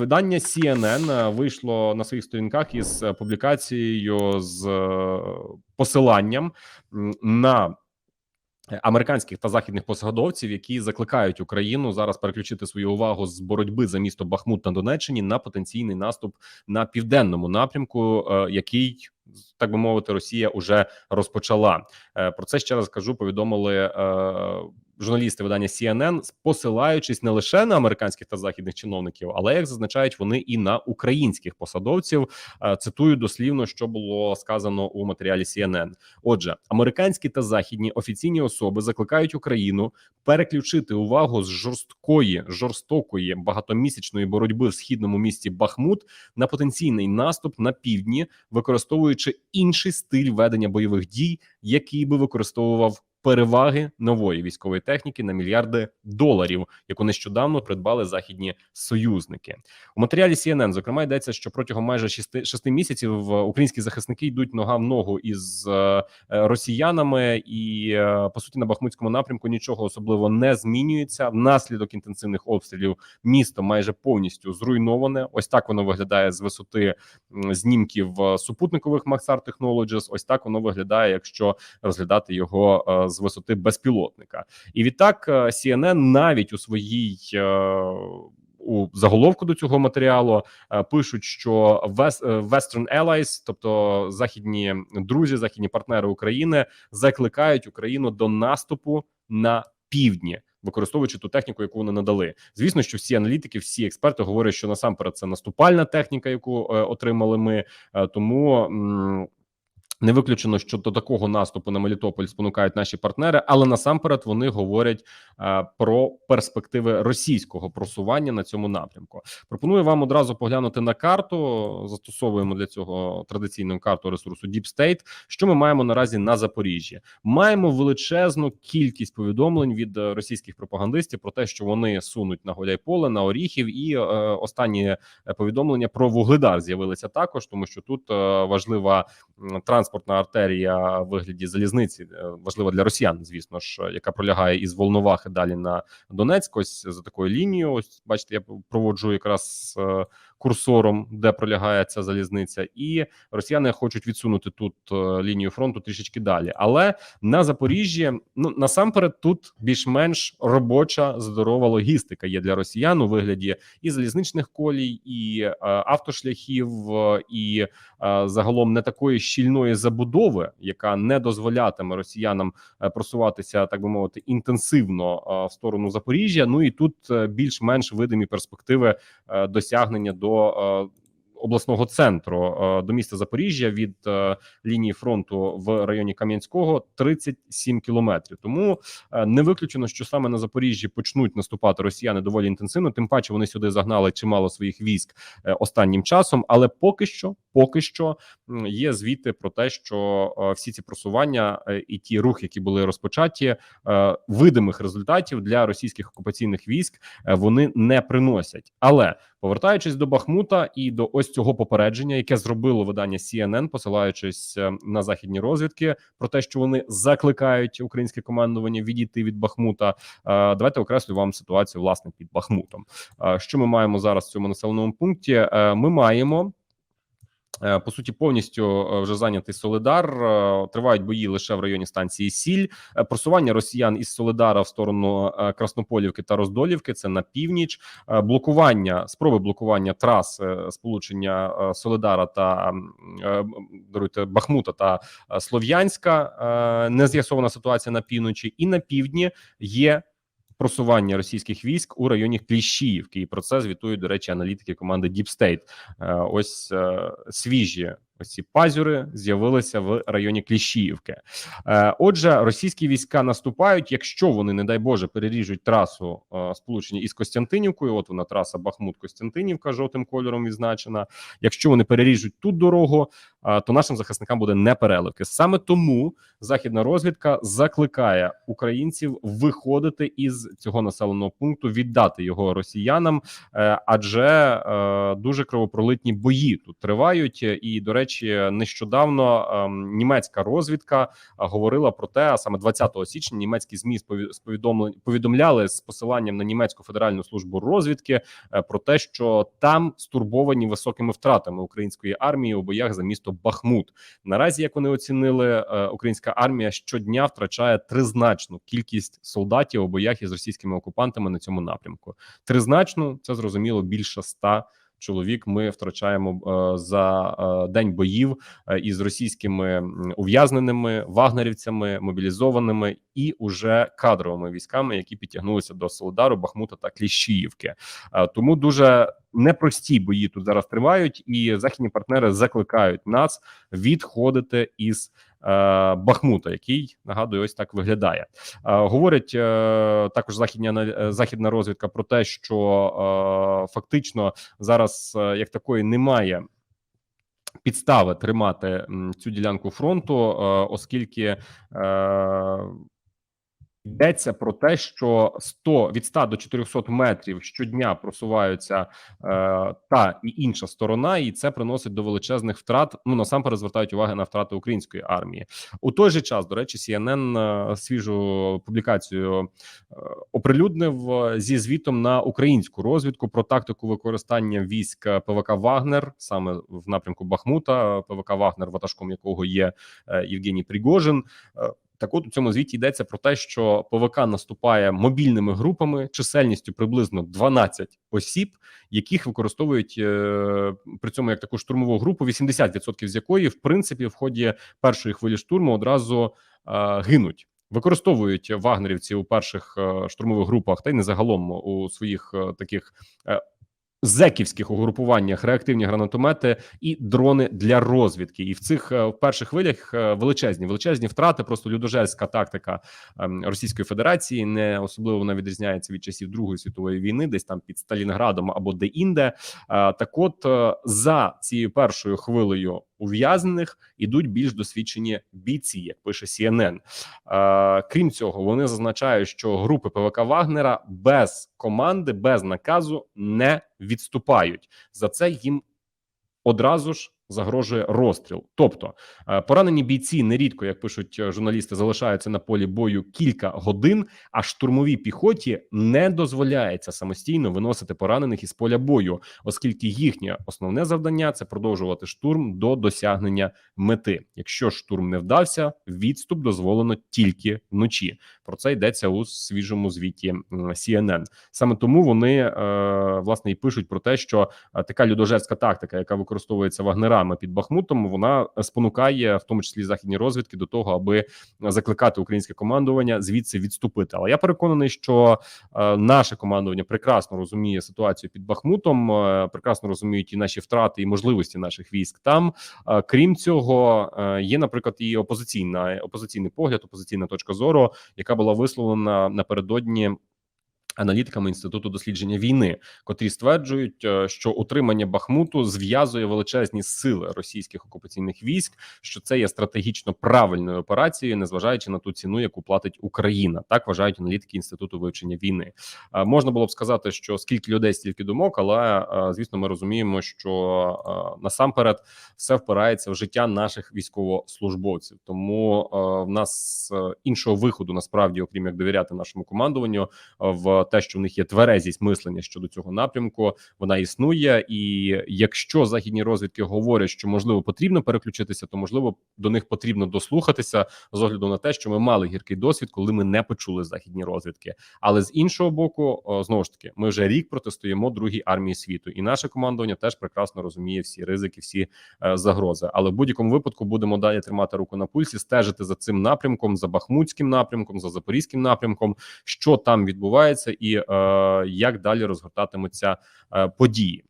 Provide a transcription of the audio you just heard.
видання CNN вийшло на своїх сторінках із е, публікацією з е, посиланням на Американських та західних посадовців, які закликають Україну зараз переключити свою увагу з боротьби за місто Бахмут на Донеччині на потенційний наступ на південному напрямку, е, який так би мовити, Росія уже розпочала. Е, про це ще раз кажу. Повідомили е, журналісти видання CNN, посилаючись не лише на американських та західних чиновників, але як зазначають вони і на українських посадовців. Е, цитую дослівно, що було сказано у матеріалі CNN. Отже, американські та західні офіційні особи закликають Україну переключити увагу з жорсткої жорстокої багатомісячної боротьби в східному місті Бахмут на потенційний наступ на півдні, використовуючи інший стиль ведення бойових дій, який би використовував переваги нової військової техніки на мільярди доларів, яку нещодавно придбали західні союзники. У матеріалі CNN, зокрема, йдеться, що протягом майже 6, 6 місяців українські захисники йдуть нога в ногу із е, росіянами, і е, по суті на Бахмутському напрямку нічого особливо не змінюється. Внаслідок інтенсивних обстрілів місто майже повністю зруйноване. Ось так воно виглядає з висоти знімків е, супутникових Maxar Technologies. Ось так воно виглядає, якщо розглядати його з висоти безпілотника. І відтак е, CNN навіть у своїй. Е, у заголовку до цього матеріалу е, пишуть, що Western Allies, тобто західні друзі, західні партнери України, закликають Україну до наступу на півдні, використовуючи ту техніку, яку вони надали. Звісно, що всі аналітики, всі експерти говорять, що насамперед це наступальна техніка, яку отримали ми. Тому не виключено, що до такого наступу на Мелітополь спонукають наші партнери, але насамперед вони говорять е, про перспективи російського просування на цьому напрямку. Пропоную вам одразу поглянути на карту. Застосовуємо для цього традиційну карту ресурсу Deep State. Що ми маємо наразі на Запоріжжі? Маємо величезну кількість повідомлень від е, російських пропагандистів про те, що вони сунуть на Гуляйполе, на Оріхів, і е, останні е, повідомлення про вугледар з'явилися також, тому що тут е, важлива транспорт транспортна артерія в вигляді залізниці е, важлива для росіян, звісно ж, яка пролягає із Волновахи далі на Донецьк. Ось за такою лінією. Ось бачите, я проводжу якраз е, курсором, де пролягає ця залізниця, і росіяни хочуть відсунути тут е, лінію фронту трішечки далі. Але на Запоріжжі ну насамперед тут більш-менш робоча здорова логістика є для росіян у вигляді і залізничних колій, і е, автошляхів, і е, загалом не такої щільної забудови, яка не дозволятиме росіянам просуватися, так би мовити, інтенсивно в сторону Запоріжжя. Ну і тут більш-менш видимі перспективи досягнення до до е, обласного центру е, до міста Запоріжжя від е, лінії фронту в районі Кам'янського 37 кілометрів. Тому не виключено, що саме на Запоріжжі почнуть наступати росіяни доволі інтенсивно. Тим паче вони сюди загнали чимало своїх військ останнім часом. Але поки що, поки що є звіти про те, що всі ці просування і ті рухи, які були розпочаті, видимих результатів для російських окупаційних військ вони не приносять. Але повертаючись до Бахмута і до ось цього попередження, яке зробило видання CNN, посилаючись е, на західні розвідки, про те, що вони закликають українське командування відійти від Бахмута. Е, давайте окреслю вам ситуацію власне під Бахмутом. Е, що ми маємо зараз в цьому населеному пункті? Ми маємо. Е, по суті, повністю е, вже зайнятий Солидар. Е, тривають бої лише в районі станції Сіль. Просування росіян із Солидара в сторону Краснополівки та Роздолівки. Це на північ, блокування спроби блокування трас сполучення Солидара та даруйте Бахмута та Слов'янська. Не з'ясована ситуація на півночі, і на півдні є просування російських військ у районі Кліщіївки. І про це звітують до речі аналітики команди Deep State. Е, ось е, свіжі Ось ці пазюри з'явилися в районі Кліщіївки. Е, отже, російські війська наступають. Якщо вони, не дай Боже, переріжуть трасу е, сполучення із Костянтинівкою. От вона траса Бахмут-Костянтинівка жовтим кольором відзначена. Якщо вони переріжуть тут дорогу, е, то нашим захисникам буде непереливки. Саме тому західна розвідка закликає українців виходити із цього населеного пункту, віддати його росіянам, адже дуже кровопролитні бої тут тривають. І до речі речі, нещодавно ем, німецька розвідка е, говорила про те, а саме 20 січня німецькі змі повідомляли з посиланням на німецьку федеральну службу розвідки е, про те, що там стурбовані високими втратами української армії у боях за місто Бахмут. Наразі, як вони оцінили, е, українська армія щодня втрачає тризначну кількість солдатів у боях із російськими окупантами на цьому напрямку. Тризначну це зрозуміло більше ста чоловік. Ми втрачаємо е, за е, день боїв е, із російськими ув'язненими вагнерівцями, мобілізованими і уже кадровими військами, які підтягнулися до Солодару, Бахмута та Кліщіївки. Тому дуже непрості бої тут зараз тривають, і західні партнери закликають нас відходити із Бахмута, який нагадую, ось так виглядає. Говорить говорять е, також західня е, західна розвідка про те, що е, фактично зараз е, як такої немає. Підстави тримати цю ділянку фронту, е, оскільки е, йдеться про те, що 100, від 100 до 400 метрів щодня просуваються е, та і інша сторона, і це приносить до величезних втрат. Ну насамперед звертають увагу на втрати української армії. У той же час, до речі, CNN е, свіжу публікацію е, оприлюднив е, зі звітом на українську розвідку про тактику використання військ ПВК Вагнер саме в напрямку Бахмута. ПВК Вагнер, ватажком якого є Євгеній Пригожин. Так, от у цьому звіті йдеться про те, що ПВК наступає мобільними групами чисельністю приблизно 12 осіб, яких використовують е, при цьому як таку штурмову групу, 80% з якої в принципі в ході першої хвилі штурму одразу е, гинуть. Використовують вагнерівці у перших е, штурмових групах та й не загалом у своїх е, таких е, зеківських угрупуваннях реактивні гранатомети і дрони для розвідки. І в цих е, в перших хвилях е, величезні величезні втрати. Просто людожерська тактика ем, Російської Федерації не особливо вона відрізняється від часів Другої світової війни, десь там під Сталінградом або де-інде. Е, Так, от за цією першою хвилею ув'язнених ідуть більш досвідчені бійці, як пише CNN. Е, Крім цього, вони зазначають, що групи ПВК Вагнера без команди, без наказу не відступають. За це їм одразу ж загрожує розстріл. Тобто е, поранені бійці нерідко, як пишуть е, журналісти, залишаються на полі бою кілька годин, а штурмовій піхоті не дозволяється самостійно виносити поранених із поля бою, оскільки їхнє основне завдання це продовжувати штурм до досягнення мети. Якщо штурм не вдався, відступ дозволено тільки вночі. Про це йдеться у свіжому звіті CNN. Саме тому вони е, власне і пишуть про те, що така людожерська тактика, яка використовується вагнерами під Бахмутом, вона спонукає в тому числі західні розвідки до того, аби закликати українське командування звідси відступити. Але я переконаний, що е, наше командування прекрасно розуміє ситуацію під Бахмутом, е, прекрасно розуміють і наші втрати і можливості наших військ там. Е, крім цього, є, наприклад, і опозиційна опозиційний погляд, опозиційна точка зору, яка була висловлена напередодні. Аналітиками інституту дослідження війни, котрі стверджують, е, що утримання Бахмуту зв'язує величезні сили російських окупаційних військ, що це є стратегічно правильною операцією, незважаючи на ту ціну, яку платить Україна. Так вважають аналітики інституту вивчення війни. Е, Можна було б сказати, що скільки людей, стільки думок, але е, звісно, ми розуміємо, що насамперед все впирається в життя наших військовослужбовців. Тому в нас іншого виходу насправді, окрім як довіряти нашому командуванню, в те, що в них є тверезість мислення щодо цього напрямку, вона існує. І якщо західні розвідки говорять, що можливо потрібно переключитися, то можливо до них потрібно дослухатися з огляду на те, що ми мали гіркий досвід, коли ми не почули західні розвідки. Але з іншого боку, знову ж таки, ми вже рік протистоїмо другій армії світу, і наше командування теж прекрасно розуміє всі ризики, всі е, загрози. Але в будь-якому випадку будемо далі тримати руку на пульсі, стежити за цим напрямком, за Бахмутським напрямком, за Запорізьким напрямком, що там відбувається, і е, як далі розгортатимуться е, події.